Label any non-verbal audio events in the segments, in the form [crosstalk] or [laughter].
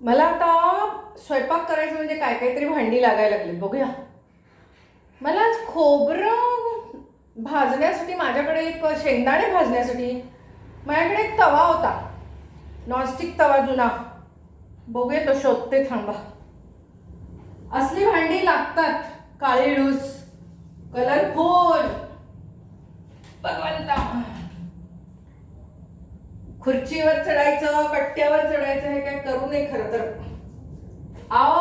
मला आता स्वयंपाक करायचं म्हणजे काय काहीतरी भांडी लागायला लागली बघूया. मला आज खोबरं भाजण्यासाठी माझ्याकडे एक शेंगदाणे भाजण्यासाठी माझ्याकडे एक तवा होता. नॉनस्टिक तवा जुना. बघूया तो शोधते थांबा. असली भांडी लागतात काळी डूस कलरफुल. भगवंता खुर्चीवर चढायचं कट्ट्यावर चढायचं हे काय करू नये खरं तर. आव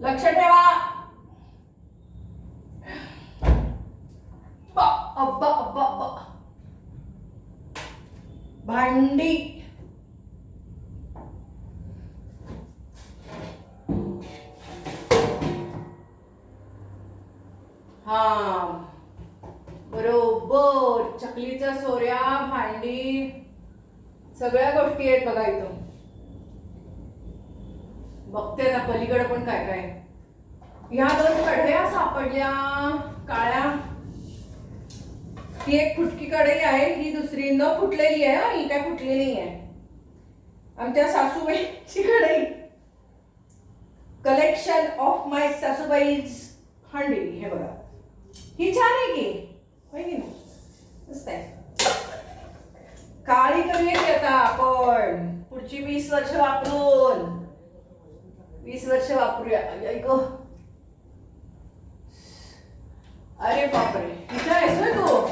लक्ष ठेवा. अब्बा अब्बा अब्बा. भांडी. ह्या कढया सापडल्या काळ्या. ही एक फुटकी कढई आहे ही दुसरी न फुटलेली आहे ही काय फुटलेली नाही आहे आमच्या सासूबाईची कढई. कलेक्शन ऑफ माय सासूबाईज हंडी हे बघा. ही छान आहे की? होय की मस्त आहे. काळी करूया की आता आपण. पुढची वीस वर्ष वापरून. वीस वर्ष वापरूया. ऐक अरे बापरे इथं येतोय होय तू?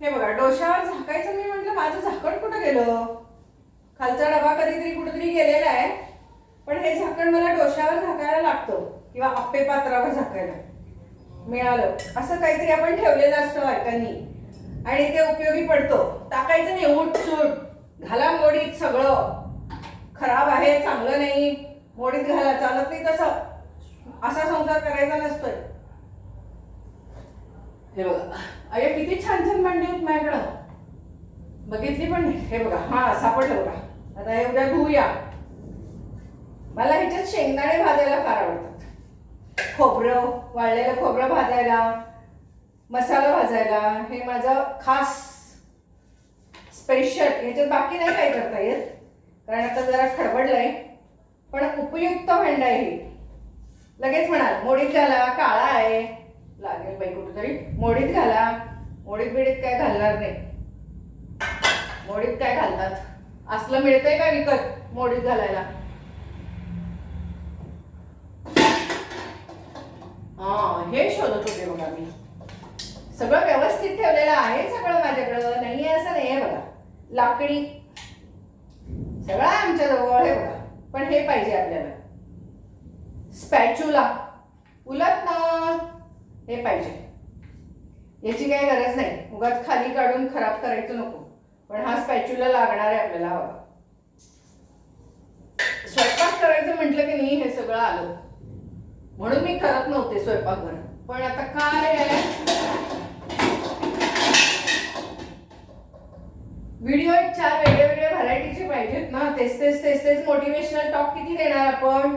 हे बघा डोशावर झाकायचं मी म्हटलं माझं झाकण कुठं गेलं? खालचा डबा कधीतरी कुठेतरी गेलेला आहे पण हे झाकण मला डोशावर झाकायला लागतं किंवा आप्पे पात्रावर झाकायला. मिळालं. असं काहीतरी आपण ठेवलेलं असतं बायकांनी. आणि ते उपयोगी पडतो. टाकायचं नाही उठ सूट. घाला मोडीत सगळं. खराब आहे चांगलं नाही. मोडीत घाला चालत नाही तसं. असा संसार करायचा नसतोय. हे बघा. अरे किती छान छान भांडी आहेत माझ्याकडं. बघितली पण हे बघा हा सापडलं बघा. आता हे उद्या धुऊया. मला ह्याच्यात शेंगदाणे भाजायला फार आवडतात. खोबरं वाळलेलं खोबरं भाजायला मसाला भाजायला हे माझं खास स्पेशल ह्याच्यात बाकी नाही काय करता येत. कारण आता जरा खडबडलंय. पण उपयुक्त भांड आहे लगेच म्हणाल मोडीत घाला काळा आहे. लागेल बाई कुठेतरी. मोडीत घाला. मोडीत बिडीत काय घालणार नाही. मोडीत काय घालतात? असलं मिळतंय का विकत? मोडीत घालायला. हा हे शोधत होते बघा मी. सगळं व्यवस्थित ठेवलेलं आहे सगळं माझ्याकडं. नाही आहे असं नाही आहे बघा. लाकडी. सगळं आहे आमच्या जवळ हे बघा. पण हे पाहिजे आपल्याला. स्पॅच्युला. उलट ना. हे पाहिजे. याची काही गरज नाही. उगाच खाली काढून खराब करायचं नको. पण हा स्पॅच्युला लागणार आहे आपल्याला हवा. स्वयंपाक करायचं म्हटलं की नाही हे सगळं आलं. म्हणून मी करत नव्हते स्वयंपाकघर. पण आता काय आहे व्हिडिओ चार वेगळे वेगळे व्हरायटीचे पाहिजेत ना. तेच तेच तेच तेच मोटिवेशनल टॉक किती देणार आपण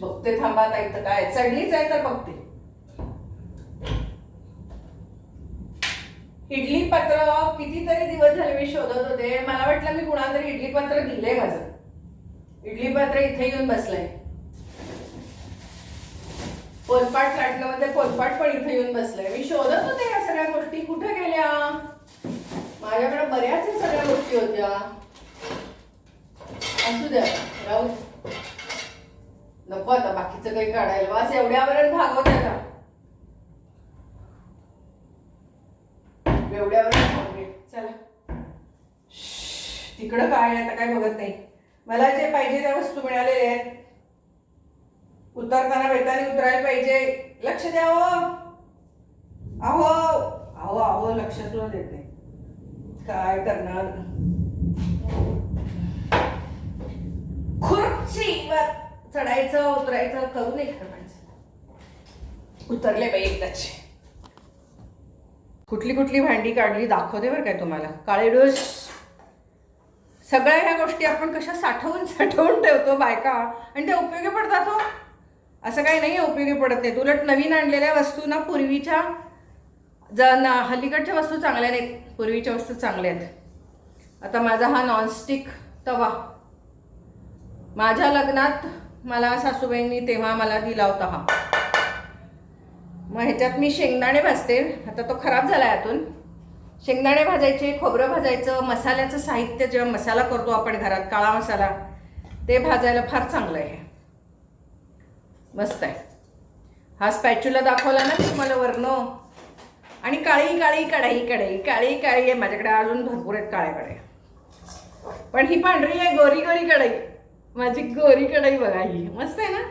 बघते थांबा आता काय चढलीच आहे तर बघते. इडली पत्र कितीतरी दिवस झाले मी शोधत होते. मला वाटलं मी कुणातरी इडली पत्र दिलंय माझं. इडली पत्र इथे येऊन बसलंय. पोलपाट लाटलं म्हणजे पोलपाट पण इथे येऊन बसलंय. मी शोधत होते या सगळ्या गोष्टी. कुठे गेल्या? माझ्याकडे बऱ्याच सगळ्या गोष्टी होत्या. असू द्या राहू नको आता बाकीचं काही काढायला. वास एवढ्यावरच भागवत आता. एवढ्यावर भागवे चला. तिकडं काय आहे? आता काय बघत नाही. मला जे पाहिजे त्या वस्तू मिळालेल्या आहेत. उतरताना बेताने उतरायला पाहिजे. लक्ष द्यावं हो. अहो अहो अहो लक्ष सुद्धा देत नाही. काय करणार? खुर्चीवर चढायचं उतरायचं करू नये खरं माणसं उतरले बाई एकदाच. कुठली कुठली भांडी काढली दाखवते बरं काय तुम्हाला. काळे डोस. सगळ्या ह्या गोष्टी आपण कशा साठवून साठवून ठेवतो बायका. आणि त्या उपयोगी पडतात हो. असं काही नाही उपयोगी पडत नाही. उलट नवीन आणलेल्या वस्तू ना पूर्वीच्या ज ना हल्लीकडच्या वस्तू चांगल्या नाहीत. पूर्वीच्या वस्तू चांगल्या आहेत. आता माझा हा नॉनस्टिक तवा. माझ्या लग्नात मला सासूबाईंनी तेव्हा मला दिला होता हा. मग ह्याच्यात मी शेंगदाणे भाजते. आता तो खराब झाला आहे आतून. शेंगदाणे भाजायचे खोबरं भाजायचं मसाल्याचं साहित्य जेव्हा मसाला करतो आपण घरात काळा मसाला ते भाजायला फार चांगलं आहे. मस्त आहे. हा स्पॅच्युला दाखवला ना तुम्हाला वरनं. आणि काळी काळी कढाई कढाई काळी काळी आहे. माझ्याकडे अजून भरपूर आहेत काळ्या कढाई पण ही पांढरी आहे गोरी गोरी कढाई. माझी गोरी कढाई बघा ही. मस्त आहे ना?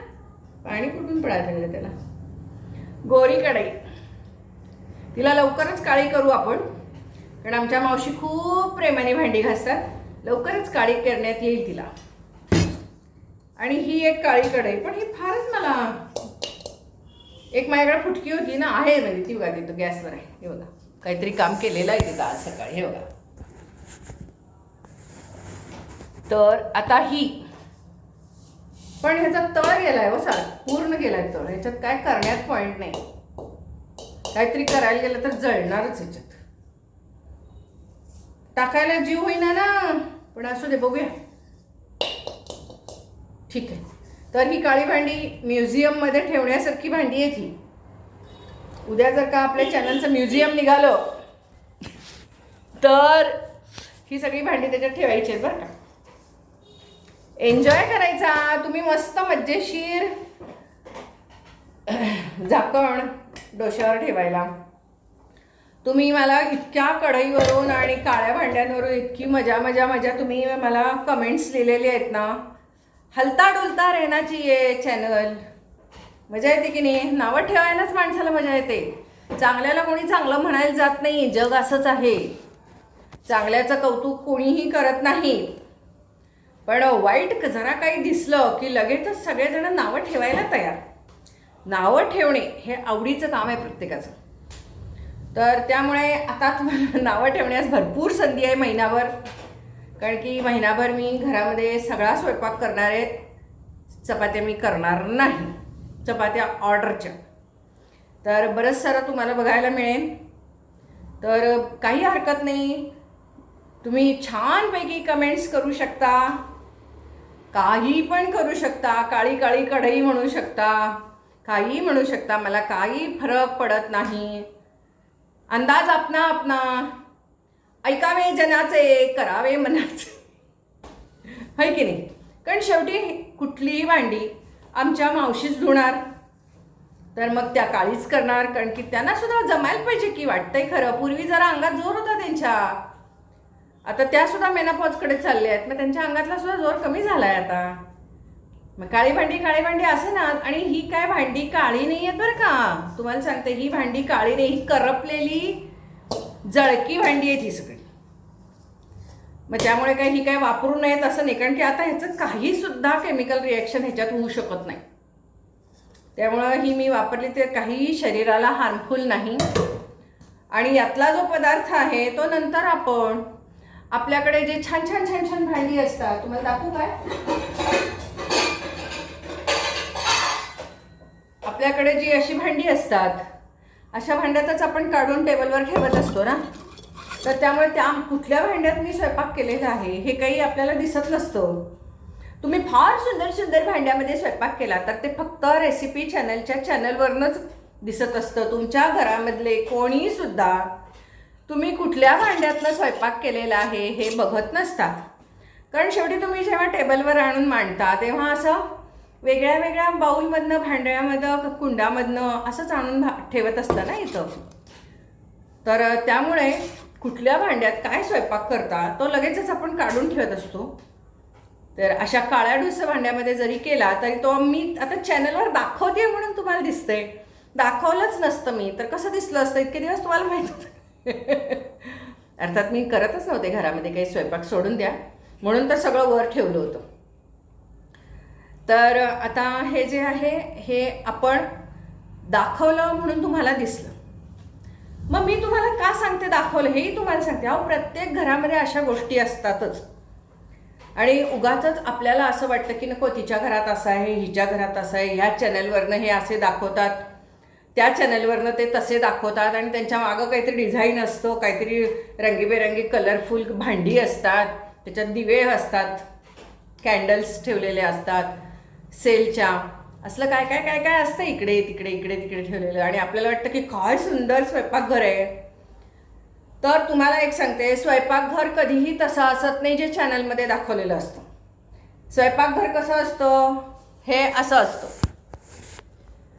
पाणी कुठून पडायला लागलं त्याला? गोरी कढाई. तिला लवकरच काळी करू आपण. कारण आमच्या मावशी खूप प्रेमाने भांडी घासतात. लवकरच काळी करण्यात येईल तिला. आणि ही एक काळी कढई. पण ही फारच मला एक माझ्याकडे फुटकी होती ना आहे म्हणजे ती बघा तिथं गॅसवर आहे. हे बघा. काहीतरी काम केलेलं आहे तिथं आज सकाळी. हे बघा. तर आता ही पण ह्याचा तळ गेलाय हो सर. पूर्ण गेलाय तळ. ह्याच्यात काय करण्यात पॉईंट नाही. काहीतरी करायला गेलं तर जळणारच ह्याच्यात. टाकायला जीव होईना ना. पण असू दे बघूया. ठीक आहे. तर ही काळी भांडी म्युझियममध्ये ठेवण्यासारखी भांडी आहे ती उद्या जर का आपल्या चॅनलचं म्युझियम निघालं तर ही सगळी भांडी त्याच्यात ठेवायची आहेत बरं का. एन्जॉय करायचा. तुम्ही मस्त मज्जेशीर झाकण डोश्यावर ठेवायला. तुम्ही मला इतक्या कढईवरून आणि काळ्या भांड्यांवरून इतकी मजा मजा मजा तुम्ही मला कमेंट्स लिहिलेले आहेत ना. हलता डुलता रेनाची ये चॅनल मजा येते की नाही? नावं ठेवायलाच माणसाला मजा येते. चांगल्याला कोणी चांगलं म्हणायला जात नाही. जग असंच आहे. चांगल्याचं कौतुक कोणीही करत नाही. पण वाईट जरा काही दिसलं की लगेचच सगळेजण नावं ठेवायला तयार. नावं ठेवणे हे आवडीचं काम आहे प्रत्येकाचं. तर त्यामुळे आता तुम्हाला [laughs] नावं ठेवण्यास भरपूर संधी आहे महिनाभर. कारण की महिनाभर मी घरामध्ये सगळा स्वयंपाक करणार आहे. चपात्या मी करणार नाही. चपात्या ऑर्डरच्या. तर बरंच सारं तुम्हाला बघायला मिळेल. तर काही हरकत नाही. तुम्ही छानपैकी कमेंट्स करू शकता. काही पण करू शकता काळी काळी कढई म्हणू शकता काही म्हणू शकता मला काही फरक पडत नाही. अंदाज आपणा आपना ऐकावे जनाचे करावे मनाचे. है की नाही? कारण शेवटी कुठलीही भांडी आमच्या मावशीच धुणार तर मग त्या काळीच करणार कारण की त्यांना सुद्धा जमायला पाहिजे की वाटतंय खरं. पूर्वी जरा अंगात जोर होता त्यांच्या. आता त्या सुद्धा मेनापॉजकडे चालल्या आहेत. मग त्यांच्या अंगातला सुद्धा जोर कमी झाला आहे आता. मग काळी भांडी काळी भांडी असं ना आणि ही काय भांडी काळी नाही आहेत बरं का? तुम्हाला सांगते ही भांडी काळी नाही ही करपलेली जळकी भांडी आहे ती सगळी. मग त्यामुळे काही ही काय वापरू नयेत असं नाही कारण की आता ह्याचं काही सुद्धा केमिकल रिॲक्शन ह्याच्यात होऊ शकत नाही. त्यामुळं ही मी वापरली ते काही शरीराला हार्मफुल नाही. आणि यातला जो पदार्थ आहे तो नंतर आपण आपल्याकडे जे छान छान छान छान भांडी असतात तुम्हाला दाखवू काय? आपल्याकडे जी अशी भांडी असतात अशा भांड्यातच आपण काढून टेबलवर ठेवत असतो ना? तर त्यामुळे त्या कुठल्या भांड्यात मी स्वयंपाक केलेला आहे हे काही आपल्याला दिसत नसतं. तुम्ही फार सुंदर सुंदर भांड्यामध्ये स्वयंपाक केला तर ते फक्त रेसिपी चॅनलच्या चॅनलवरनंच दिसत असतं. तुमच्या घरामधले कोणीसुद्धा तुम्ही कुठल्या भांड्यातनं स्वयंपाक केलेला आहे हे बघत नसतात कारण शेवटी तुम्ही जेव्हा टेबलवर आणून मांडता तेव्हा असं वेगळ्या वेगळ्या बाऊलमधनं भांड्यामधनं कुंडामधनं असंच आणून भा ठेवत असतं ना इथं. तर त्यामुळे कुठल्या भांड्यात काय स्वयंपाक करता तो लगेचच आपण काढून ठेवत असतो. तर अशा काळ्या ढुस भांड्यामध्ये जरी केला तरी तो मी आता चॅनलवर दाखवते म्हणून तुम्हाला दिसतंय. दाखवलंच नसतं मी. तर कसं दिसलं असतं? इतके दिवस तुम्हाला माहीत होतं. [laughs] अर्थात मी करतच नव्हते घरामध्ये काही स्वयंपाक सोडून द्या. म्हणून तर सगळं वर ठेवलं होतं. तर आता हे जे आहे हे आपण दाखवलं म्हणून तुम्हाला दिसलं. मग मी तुम्हाला का सांगते दाखवलं? हेही तुम्हाला सांगते. अहो प्रत्येक घरामध्ये अशा गोष्टी असतातच. आणि उगाच आपल्याला असं वाटतं की नको तिच्या घरात असं आहे हिच्या घरात असं आहे ह्या चॅनलवरनं हे असे दाखवतात. त्या चॅनलवरनं ते तसे दाखवतात आणि त्यांच्या मागं काहीतरी डिझाईन असतो काहीतरी रंगीबेरंगी कलरफुल भांडी असतात त्याच्यात दिवे असतात कॅन्डल्स ठेवलेले असतात सेलच्या असलं काय काय काय काय असतं इकडे तिकडे इकडे तिकडे ठेवलेलं आणि आपल्याला वाटतं की काय सुंदर स्वयंपाकघर आहे. तर तुम्हाला एक सांगते स्वयंपाकघर कधीही तसं असत नाही जे चॅनलमध्ये दाखवलेलं असतं. स्वयंपाकघर कसं असतं? हे असं असतं.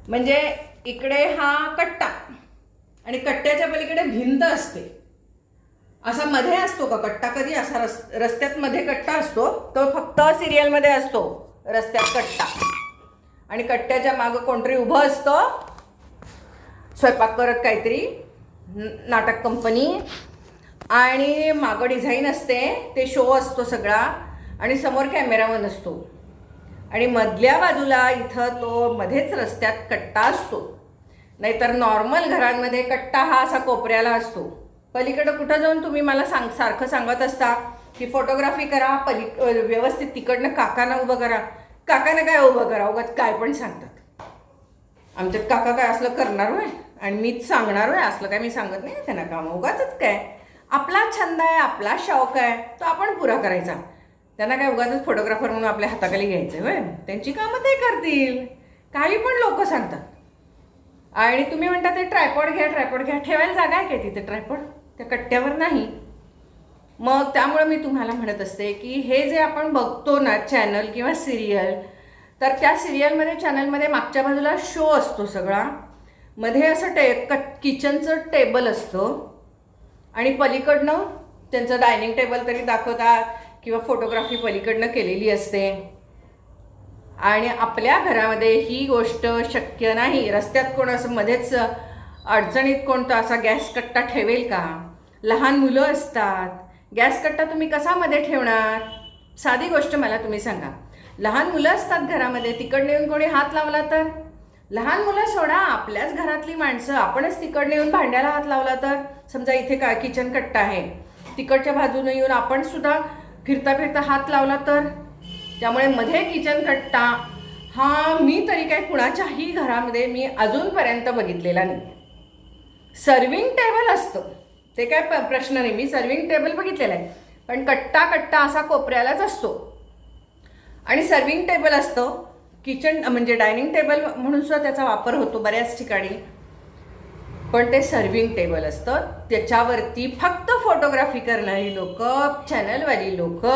म्हणजे इकडे हा कट्टा आणि कट्ट्याच्या पलीकडे भिंत असते. असा मध्ये असतो का कट्टा? कधी असा रस रस्त्यात मध्ये कट्टा असतो तो फक्त सिरियलमध्ये असतो रस्त्यात कट्टा. आणि कट्ट्याच्या मागं कोणतरी उभं असतं. स्वयंपाक करत काहीतरी न- नाटक कंपनी आणि मागं डिझाईन असते ते शो असतो सगळा. आणि समोर कॅमेरामन असतो आणि मधल्या बाजूला इथं तो मध्येच रस्त्यात कट्टा असतो. नाहीतर नॉर्मल घरांमध्ये कट्टा हा असा कोपऱ्याला असतो. पलीकडं कुठं जाऊन तुम्ही मला सांग सारखं सांगत असता की फोटोग्राफी करा पली व्यवस्थित तिकडनं काकांना उभं करा. काकांना काय उभं करा? उगाच काय पण सांगतात. आमच्यात काका काय असलं करणार होय? आणि मीच सांगणार होय? असलं काय मी सांगत नाही त्यांना काम. उगाचच काय? आपला छंद आहे आपला शौक आहे तो आपण पुरा करायचा. त्यांना काय उगाच फोटोग्राफर म्हणून आपल्या हाताखाली घ्यायचं होय? त्यांची कामं ते करतील. काही पण लोक सांगतात. आणि तुम्ही म्हणता ते ट्रायपॉड घ्या ट्रायपॉड घ्या. ठेवायला जागा आहे काय तिथे ट्रायपॉड त्या कट्ट्यावर नाही. मग त्यामुळे मी तुम्हाला म्हणत असते की हे जे आपण बघतो ना चॅनल किंवा सिरियल तर त्या सिरियलमध्ये चॅनलमध्ये मागच्या बाजूला शो असतो सगळा. मध्ये असं टे कट किचनचं टेबल असतं. आणि पलीकडनं त्यांचं डायनिंग टेबल तरी दाखवतात किंवा फोटोग्राफी पलीकडनं केलेली असते. आणि आपल्या घरामध्ये ही गोष्ट शक्य नाही. रस्त्यात कोण असं मध्येच अडचणीत कोणता असा गॅस कट्टा ठेवेल का? लहान मुलं असतात. गॅस कट्टा तुम्ही कसा मध्ये ठेवणार? साधी गोष्ट मला तुम्ही सांगा. लहान मुलं असतात घरामध्ये तिकडनं येऊन कोणी हात लावला तर? लहान मुलं सोडा आपल्याच घरातली माणसं आपणच तिकडनं येऊन भांड्याला हात लावला तर? समजा इथे का किचन कट्टा आहे. तिकडच्या बाजूने येऊन आपण सुद्धा फिरता फिरता हात लावला तर? त्यामुळे मध्ये किचन कट्टा हा मी तरी काय कुणाच्याही घरामध्ये मी अजूनपर्यंत बघितलेला नाही सर्विंग टेबल असतं. ते काय प- प्रश्न नाही. मी सर्विंग टेबल बघितलेलं आहे. पण कट्टा कट्टा असा कोपऱ्यालाच असतो. आणि सर्विंग टेबल असतं. किचन म्हणजे डायनिंग टेबल म्हणून सुद्धा त्याचा वापर होतो बऱ्याच ठिकाणी. पण ते सर्विंग टेबल असतं. त्याच्यावरती फक्त फोटोग्राफी करणारी लोक चॅनलवाली लोक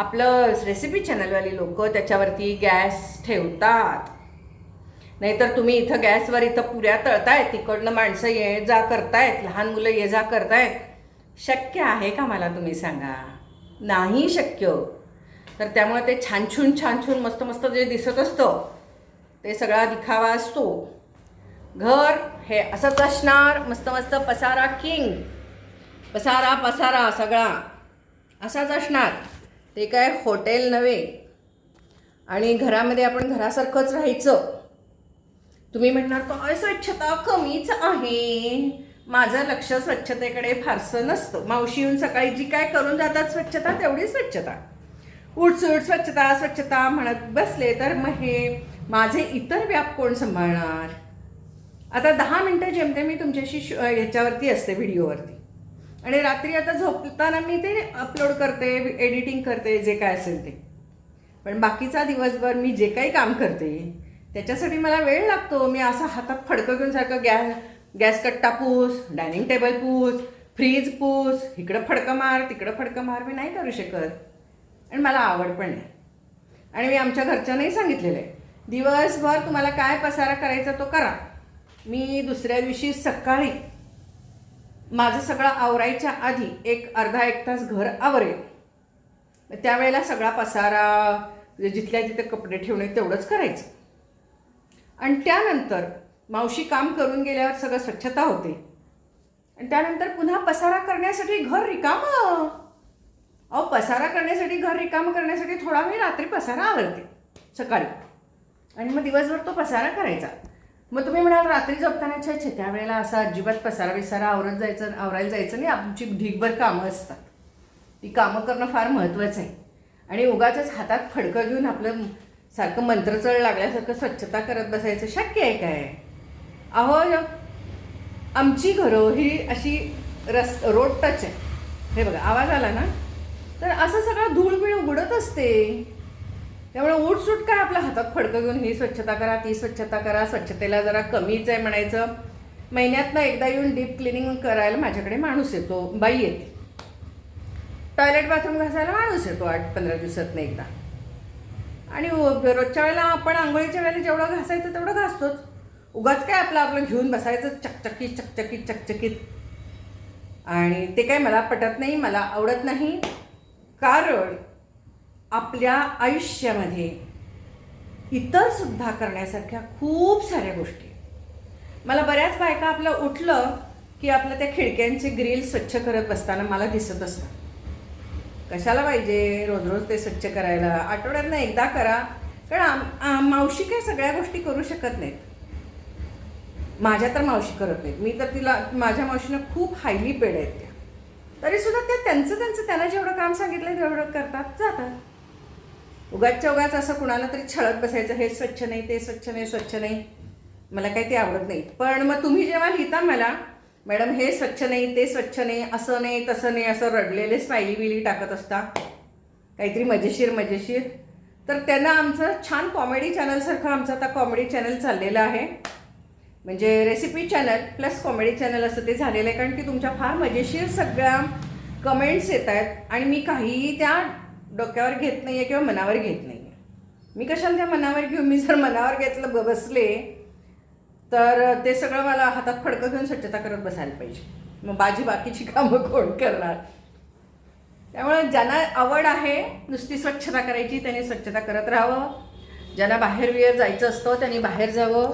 आपलं रेसिपी चॅनलवाली लोक त्याच्यावरती गॅस ठेवतात. नाहीतर तुम्ही इथं गॅसवर इथं पुऱ्या तळतायत तिकडनं माणसं ये जा करतायत लहान मुलं ये जा करतायत. शक्य आहे का मला तुम्ही सांगा? नाही शक्य. तर त्यामुळे ते छानछून छानछून मस्त मस्त जे दिसत असतं ते सगळा दिखावा असतो. घर हे असंच असणार मस्त मस्त पसारा किंग. पसारा पसारा सगळा. असाच असणार. ते काय हॉटेल नव्हे. आणि घरामध्ये आपण घरासारखंच राहायचं. तुम्ही म्हणणार काय स्वच्छता कमीच आहे? माझं लक्ष स्वच्छतेकडे फारसं नसतं. मावशी येऊन सकाळी जी काय करून जातात स्वच्छता तेवढी स्वच्छता. उठसूट स्वच्छता स्वच्छता म्हणत बसले तर मग हे माझे इतर व्याप कोण सांभाळणार? आता दहा मिनटं जेमते मी तुमच्याशी श- ह्याच्यावरती असते व्हिडिओवरती. आणि रात्री आता झोपताना मी ते अपलोड करते एडिटिंग करते जे काय असेल ते. पण बाकीचा दिवसभर मी जे काही काम करते त्याच्यासाठी मला वेळ लागतो. मी असा हातात फडकं घेऊन सारखं गॅस गॅस कट्टा पूस डायनिंग टेबल पूस फ्रीज पूस इकडं फडकं मार तिकडं फडकं मार मी नाही करू शकत. आणि मला आवड पण नाही. आणि मी आमच्या घरच्यांनाही सांगितलेलं आहे दिवसभर तुम्हाला काय पसारा करायचा तो करा. मी दुसऱ्या दिवशी सकाळी माझं सगळं आवरायच्या आधी एक अर्धा एक तास घर आवरेल. त्यावेळेला सगळा पसारा म्हणजे जिथल्या तिथे कपडे ठेवणे तेवढंच करायचं. आणि त्यानंतर मावशी काम करून गेल्यावर सगळं स्वच्छता होते. आणि त्यानंतर पुन्हा पसारा करण्यासाठी घर रिकामं. अहो पसारा करण्यासाठी घर रिकामं करण्यासाठी थोडा वेळ रात्री पसारा आवरते सकाळी. आणि मग दिवसभर तो पसारा करायचा. मग तुम्ही म्हणाल रात्री झोपताना छे छे त्यावेळेला असा अजिबात पसारा विसारा आवरत जायचं आवरायला जायचं नाही आमची ढीगभर कामं असतात. ती कामं करणं फार महत्त्वाचं आहे. आणि उगाच हातात फडकं घेऊन आपलं सारखं मंत्रचळ लागल्यासारखं स्वच्छता करत बसायचं शक्य आहे काय? अहो आमची घरं ही अशी रस रोड टच आहे. हे बघा आवाज आला ना? तर असं सगळं धूळ उडत असते. त्यामुळे उठसूट काय आपल्या हातात फडकं घेऊन ही स्वच्छता करा ती स्वच्छता करा स्वच्छतेला जरा कमीच आहे म्हणायचं. महिन्यातनं एकदा येऊन डीप क्लिनिंग करायला माझ्याकडे माणूस येतो बाई येते. टॉयलेट बाथरूम घासायला माणूस येतो आठ पंधरा दिवसातनं एकदा. आणि रोजच्या वेळेला आपण आंघोळीच्या वेळेला जेवढं घासायचं तेवढं घासतोच. उगाच काय आपलं आपलं घेऊन बसायचं चकचकीत चकचकीत चकचकीत. आणि ते काय मला पटत नाही मला आवडत नाही. कारण आपल्या आयुष्यामध्ये इतरसुद्धा करण्यासारख्या खूप साऱ्या गोष्टी मला बऱ्याच बायका आपलं उठलं की आपलं त्या खिडक्यांचे ग्रिल स्वच्छ करत बसताना मला दिसत असतं कशाला पाहिजे? रोज रोज ते स्वच्छ करायला. आठवड्यातनं एकदा करा. कारण मावशी काय सगळ्या गोष्टी करू शकत नाहीत. माझ्या तर मावशी करत नाहीत. मी तर तिला माझ्या मावशीनं खूप हायली पेड आहेत त्या. तरीसुद्धा त्या त्यांचं त्यांचं त्यांना जेवढं काम सांगितलं तेवढं करतात. जातात. उगाचच्या उगाच असं कुणाला तरी छळत बसायचं हे स्वच्छ नाही ते स्वच्छ नाही स्वच्छ नाही. मला काही ते आवडत नाही. पण मग तुम्ही जेव्हा लिहिता मला मॅडम हे स्वच्छ नाही ते स्वच्छ नाही असं नाही तसं नाही असं रडलेले स्माइली बिली टाकत असता काहीतरी मजेशीर मजेशीर. तर त्यांना आमचं छान कॉमेडी चॅनलसारखं आमचं आता कॉमेडी चॅनल चाललेलं आहे. म्हणजे recipe channel plus comedy channel असं ते झालेलं आहे कारण की तुमच्या फार मजेशीर सगळ्या कमेंट्स येत आहेत आणि मी काहीही त्या डोक्यावर घेत नाही आहे किंवा मनावर घेत नाही आहे मी कशाला त्या मनावर घेऊन मी जर मनावर घेतलं ब- बसले तर ते सगळं मला हातात फडकं घेऊन स्वच्छता करत बसायला पाहिजे. मग बाजी बाकीची कामं कोण करणार? त्यामुळे ज्यांना आवड आहे नुसती स्वच्छता करायची त्यांनी स्वच्छता करत राहावं. ज्यांना बाहेर बिहेर जायचं असतं त्यांनी बाहेर जावं.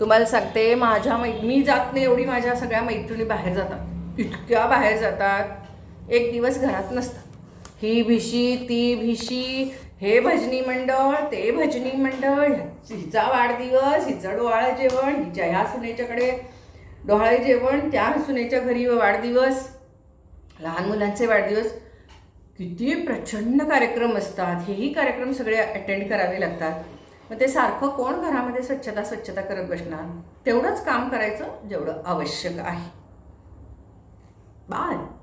तुम्हाला सांगते माझ्या मै मी जात नाही एवढी माझ्या सगळ्या मैत्रिणी बाहेर जातात. इतक्या बाहेर जातात. एक दिवस घरात नसतात. ही भिशी ती भिशी. हे भजनी मंडळ ते भजनी मंडळ. हिचा वाढदिवस हिचं डोहाळं जेवण हिच्या ह्या सुनेच्याकडे डोहाळे जेवण त्या सुनेच्या घरी वाढदिवस लहान मुलांचे वाढदिवस. किती प्रचंड कार्यक्रम असतात. हेही कार्यक्रम सगळे अटेंड करावे लागतात. मग ते सारखं कोण घरामध्ये स्वच्छता स्वच्छता करत बसणार? तेवढंच काम करायचं जेवढं आवश्यक आहे. बाय.